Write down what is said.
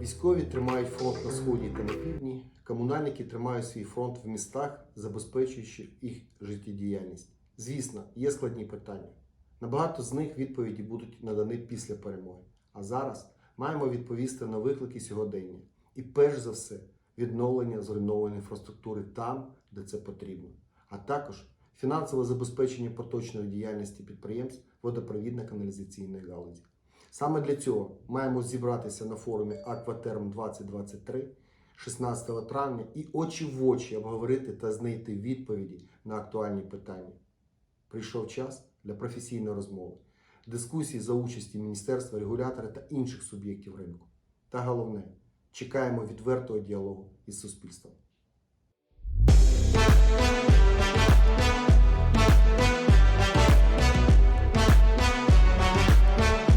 Військові тримають фронт на сході та на півдні. Комунальники тримають свій фронт в містах, забезпечуючи їх життєдіяльність. Звісно, є складні питання. На багато з них відповіді будуть надані після перемоги. А зараз маємо відповісти на виклики сьогодення. І перш за все, відновлення зруйнованої інфраструктури там, де це потрібно, а також фінансове забезпечення поточної діяльності підприємств водопровідно-каналізаційної галузі. Саме для цього маємо зібратися на форумі Акватерм 2023 16 травня і очі в очі обговорити та знайти відповіді на актуальні питання. Прийшов час для професійної розмови, дискусії за участі міністерства, регулятора та інших суб'єктів ринку. Та головне, чекаємо відвертого діалогу із суспільством.